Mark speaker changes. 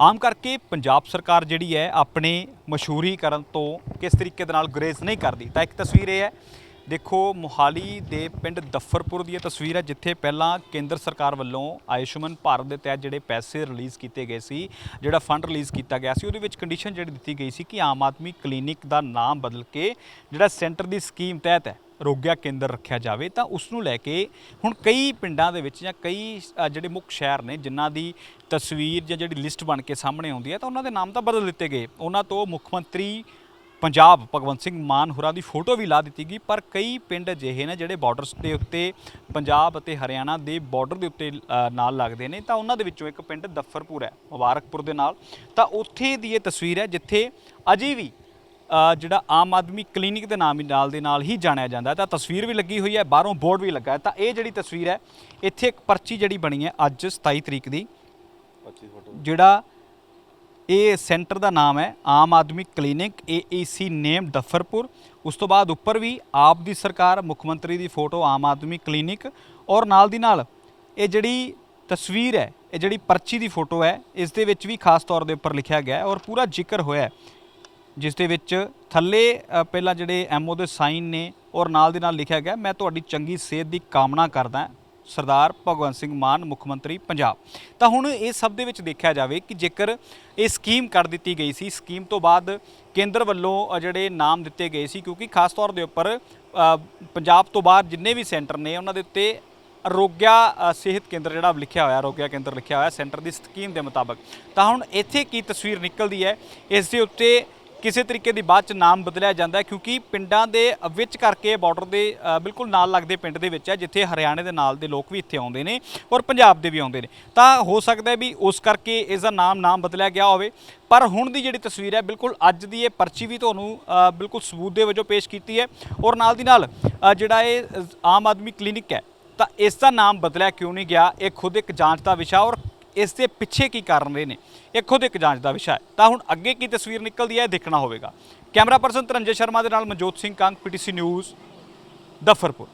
Speaker 1: ਆਮ ਕਰਕੇ ਪੰਜਾਬ ਸਰਕਾਰ ਜਿਹੜੀ ਹੈ ਆਪਣੇ ਮਸ਼ਹੂਰੀਕਰਨ ਤੋਂ ਕਿਸ ਤਰੀਕੇ ਦੇ ਨਾਲ ਗੁਰੇਜ਼ ਨਹੀਂ ਕਰਦੀ। ਤਾਂ ਇੱਕ ਤਸਵੀਰ ਇਹ ਹੈ, ਦੇਖੋ ਮੁਹਾਲੀ ਦੇ ਪਿੰਡ ਦਫਰਪੁਰ ਦੀ ਇਹ ਤਸਵੀਰ ਹੈ, ਜਿੱਥੇ ਪਹਿਲਾਂ ਕੇਂਦਰ ਸਰਕਾਰ ਵੱਲੋਂ ਆਯੁਸ਼ਮਨ ਭਾਰਤ ਦੇ ਤਹਿਤ ਜਿਹੜੇ ਪੈਸੇ ਰਿਲੀਜ਼ ਕੀਤੇ ਗਏ ਸੀ, ਜਿਹੜਾ ਫੰਡ ਰਿਲੀਜ਼ ਕੀਤਾ ਗਿਆ ਸੀ, ਉਹਦੇ ਵਿੱਚ ਕੰਡੀਸ਼ਨ ਜਿਹੜੀ ਦਿੱਤੀ ਗਈ ਸੀ ਕਿ ਆਮ ਆਦਮੀ ਕਲੀਨਿਕ ਦਾ ਨਾਮ ਬਦਲ ਕੇ ਜਿਹੜਾ ਸੈਂਟਰ ਦੀ ਸਕੀਮ ਤਹਿਤ ਹੈ ਰੋਗਿਆ ਕੇਂਦਰ ਰੱਖਿਆ ਜਾਵੇ ਤਾਂ ਉਸ ਨੂੰ ਲੈ ਕੇ ਹੁਣ ਕਈ ਪਿੰਡਾਂ ਦੇ ਵਿੱਚ ਜਾਂ ਕਈ ਅ, ਜਿਹੜੇ ਮੁੱਖ ਸ਼ਹਿਰ ਨੇ ਜਿਨ੍ਹਾਂ ਦੀ ਤਸਵੀਰ ਜਾਂ ਜਿਹੜੀ ਲਿਸਟ ਬਣ ਕੇ ਸਾਹਮਣੇ ਆਉਂਦੀ ਹੈ ਤਾਂ ਉਹਨਾਂ ਦੇ ਨਾਮ ਤਾਂ ਬਦਲ ਦਿੱਤੇ ਗਏ। ਉਹਨਾਂ ਤੋਂ ਮੁੱਖ ਮੰਤਰੀ ਪੰਜਾਬ ਭਗਵੰਤ ਸਿੰਘ ਮਾਨ ਹੋਰਾਂ ਦੀ ਫੋਟੋ ਵੀ ਲਾ ਦਿੱਤੀ ਗਈ ਪਰ ਕਈ ਪਿੰਡ ਅਜਿਹੇ ਨੇ ਜਿਹੜੇ ਬਾਰਡਰਸ ਦੇ ਉੱਤੇ ਪੰਜਾਬ ਅਤੇ ਹਰਿਆਣਾ ਦੇ ਬਾਰਡਰ ਦੇ ਉੱਤੇ ਅ, ਨਾਲ ਲੱਗਦੇ ਨੇ ਤਾਂ ਉਹਨਾਂ ਦੇ ਵਿੱਚੋਂ ਇੱਕ ਪਿੰਡ ਦਫਰਪੁਰ ਹੈ ਮੁਬਾਰਕਪੁਰ ਦੇ ਨਾਲ। ਤਾਂ ਉੱਥੇ ਦੀ ਇਹ ਤਸਵੀਰ ਹੈ ਜਿੱਥੇ ਅਜੇ ਵੀ ਜਿਹੜਾ ਆਮ ਆਦਮੀ ਕਲੀਨਿਕ ਦੇ ਨਾਮ ਨਾਲ ਦੇ ਨਾਲ ਹੀ ਜਾਣਿਆ ਜਾਂਦਾ ਤਾਂ ਤਸਵੀਰ ਵੀ ਲੱਗੀ ਹੋਈ ਹੈ ਬਾਹਰੋਂ ਬੋਰਡ ਵੀ ਲੱਗਾ ਹੈ। ਤਾਂ ਇਹ ਜਿਹੜੀ ਤਸਵੀਰ ਹੈ ਇੱਥੇ ਇੱਕ ਪਰਚੀ ਜਿਹੜੀ ਬਣੀ ਹੈ ਅੱਜ 27 ਤਰੀਕ ਦੀ। ਜਿਹੜਾ ਇਹ ਸੈਂਟਰ ਦਾ ਨਾਮ ਹੈ ਆਮ ਆਦਮੀ ਕਲੀਨਿਕ ਏਏਸੀ ਨੇਮ ਦਫਰਪੁਰ ਉਸ ਤੋਂ ਬਾਅਦ ਉੱਪਰ ਵੀ ਆਪ ਦੀ ਸਰਕਾਰ ਮੁੱਖ ਮੰਤਰੀ ਦੀ ਫੋਟੋ ਆਮ ਆਦਮੀ ਕਲੀਨਿਕ। ਔਰ ਨਾਲ ਦੀ ਨਾਲ ਇਹ ਜਿਹੜੀ ਤਸਵੀਰ ਹੈ ਇਹ ਜਿਹੜੀ ਪਰਚੀ ਦੀ ਫੋਟੋ ਹੈ ਇਸ ਦੇ ਵਿੱਚ ਵੀ ਖਾਸ ਤੌਰ ਦੇ ਉੱਪਰ ਲਿਖਿਆ ਗਿਆ ਹੈ। ਔਰ ਪੂਰਾ ਜ਼ਿਕਰ ਹੋਇਆ ਹੈ ਜਿਸ ਦੇ ਵਿੱਚ ਥੱਲੇ ਪਹਿਲਾਂ ਜਿਹੜੇ ਐਮਓ ਦੇ ਸਾਈਨ ਨੇ, ਔਰ ਨਾਲ ਦੀ ਨਾਲ ਲਿਖਿਆ ਗਿਆ, ਮੈਂ ਤੁਹਾਡੀ ਚੰਗੀ ਸਿਹਤ ਦੀ ਕਾਮਨਾ ਕਰਦਾ ਸਰਦਾਰ ਭਗਵੰਤ ਸਿੰਘ ਮਾਨ, ਮੁੱਖ ਮੰਤਰੀ ਪੰਜਾਬ। ਤਾਂ ਹੁਣ ਇਹ ਸਭ ਦੇ ਵਿੱਚ ਦੇਖਿਆ ਜਾਵੇ ਕਿ ਜੇਕਰ ਇਹ ਸਕੀਮ ਕਰ ਦਿੱਤੀ ਗਈ ਸੀ, ਸਕੀਮ ਤੋਂ ਬਾਅਦ ਕੇਂਦਰ ਵੱਲੋਂ ਜਿਹੜੇ ਨਾਮ ਦਿੱਤੇ ਗਏ ਸੀ, ਕਿਉਂਕਿ ਖਾਸ ਤੌਰ ਦੇ ਉੱਪਰ ਪੰਜਾਬ ਤੋਂ ਬਾਹਰ ਜਿੰਨੇ ਵੀ ਸੈਂਟਰ ਨੇ, ਉਹਨਾਂ ਦੇ ਉੱਤੇ ਅਰੋਗਿਆ ਸਿਹਤ ਕੇਂਦਰ ਜਿਹੜਾ ਲਿਖਿਆ ਹੋਇਆ, ਅਰੋਗਿਆ ਕੇਂਦਰ ਲਿਖਿਆ ਹੋਇਆ, ਸੈਂਟਰ ਦੀ ਸਕੀਮ ਦੇ ਮੁਤਾਬਕ। ਤਾਂ ਹੁਣ ਇੱਥੇ ਕੀ ਤਸਵੀਰ ਨਿਕਲਦੀ ਹੈ? ਇਸ ਦੇ ਉੱਤੇ ਕਿਸੇ ਤਰੀਕੇ ਦੀ ਬਾਅਦ ਚ ਨਾਮ ਬਦਲਿਆ ਜਾਂਦਾ ਕਿਉਂਕਿ ਪਿੰਡਾਂ ਦੇ ਵਿੱਚ ਕਰਕੇ ਬਾਰਡਰ ਦੇ ਬਿਲਕੁਲ ਨਾਲ ਲੱਗਦੇ ਪਿੰਡ ਦੇ ਵਿੱਚ ਹੈ, ਜਿੱਥੇ ਹਰਿਆਣੇ ਦੇ ਨਾਲ ਦੇ ਲੋਕ ਵੀ ਇੱਥੇ ਆਉਂਦੇ ਨੇ ਔਰ ਪੰਜਾਬ ਦੇ ਵੀ ਆਉਂਦੇ ਨੇ। ਤਾਂ ਹੋ ਸਕਦਾ ਵੀ ਉਸ ਕਰਕੇ ਇਸ ਦਾ ਨਾਮ ਨਾਮ ਬਦਲਿਆ ਗਿਆ ਹੋਵੇ। ਪਰ ਹੁਣ ਦੀ ਜਿਹੜੀ ਤਸਵੀਰ ਹੈ, ਬਿਲਕੁਲ ਅੱਜ ਦੀ ਇਹ ਪਰਚੀ ਵੀ ਤੁਹਾਨੂੰ ਬਿਲਕੁਲ ਸਬੂਤ ਦੇ ਵਜੋਂ ਪੇਸ਼ ਕੀਤੀ ਹੈ ਔਰ ਨਾਲ ਦੀ ਨਾਲ ਜਿਹੜਾ ਇਹ ਆਮ ਆਦਮੀ ਕਲੀਨਿਕ ਹੈ, ਤਾਂ ਇਸ ਦਾ ਨਾਮ ਬਦਲਿਆ ਕਿਉਂ ਨਹੀਂ ਗਿਆ, ਇਹ ਖੁਦ ਇੱਕ ਜਾਂਚ ਦਾ ਵਿਸ਼ਾ ਔਰ ਇਸ ਦੇ ਪਿੱਛੇ ਕੀ ਕਾਰਨ ਰਹੇ ਨੇ? ਇਹ ਖੁਦ ਇੱਕ ਜਾਂਚ ਦਾ ਵਿਸ਼ਾ ਹੈ। ਤਾਂ ਹੁਣ ਅੱਗੇ ਕੀ ਤਸਵੀਰ ਨਿਕਲਦੀ ਹੈ ਇਹ ਦੇਖਣਾ ਹੋਵੇਗਾ। ਕੈਮਰਾ ਪਰਸਨ ਤਰੰਜੇ ਸ਼ਰਮਾ ਦੇ ਨਾਲ ਮਨਜੋਤ ਸਿੰਘ ਕੰਗ, ਪੀਟੀਸੀ ਨਿਊਜ਼ ਦਫਰਪੁਰ